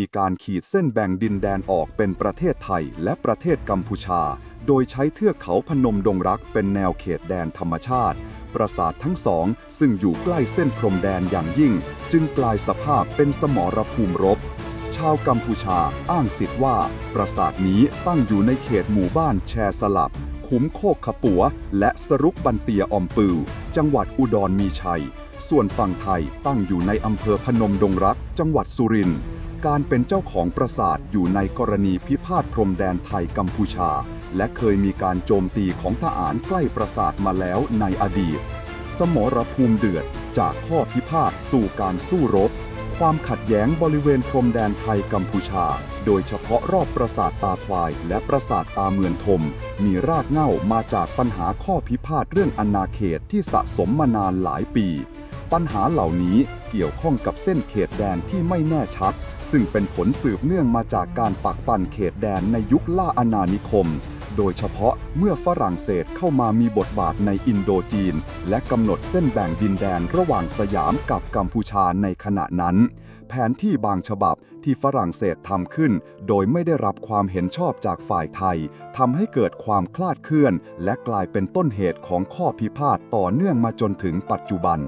มีการขีดเส้นแบ่งดินแดนออกเป็นประเทศไทยและประเทศกัมพูชา โดยใช้เทือกเขาพนมดงรักเป็นแนวเขตแดนธรรมชาติ ปราสาททั้งสอง ซึ่งอยู่ใกล้เส้นพรมแดนอย่างยิ่ง จึงกลายสภาพเป็นสมรภูมิรบชาวกัมพูชาอ้างสิทธิ์ว่า ปราสาทนี้ตั้งอยู่ในเขตหมู่บ้านแชสลับ คุ้มโคกขปัว และสรุกบันเตียออมปือ จังหวัดอุดรมีชัย ส่วนฝั่งไทยตั้งอยู่ในอำเภอพนมดงรัก จังหวัดสุรินทร์ การเป็นเจ้าของปราสาทอยู่ในกรณีพิพาทพรมแดนไทยกัมพูชา และเคยมีการโจมตีของทหารใกล้ปราสาทมาแล้วในอดีต สมรภูมิเดือดจากข้อพิพาทสู่การสู้รบ ความขัดแย้งบริเวณพรมแดนไทยกัมพูชา โดยเฉพาะรอบปราสาทตาควาย และปราสาทตาเมืองทม มีรากเหง้ามาจากปัญหาข้อพิพาทเรื่องอาณาเขตที่สะสมมานานหลายปี ปัญหาเหล่านี้เกี่ยวข้องกับเส้นเขตแดนที่ไม่แน่ชัด ซึ่งเป็นผลสืบเนื่องมาจากการปักปันเขตแดนในยุคล่าอาณานิคม โดยเฉพาะเมื่อฝรั่งเศสเข้ามามีบทบาทในอินโดจีน และกำหนดเส้นแบ่งดินแดนระหว่างสยามกับกัมพูชาในขณะนั้น แผนที่บางฉบับที่ฝรั่งเศสทำขึ้น โดยไม่ได้รับความเห็นชอบจากฝ่ายไทยทำให้เกิดความคลาดเคลื่อน และกลายเป็นต้นเหตุของข้อพิพาทต่อเนื่องมาจนถึงปัจจุบัน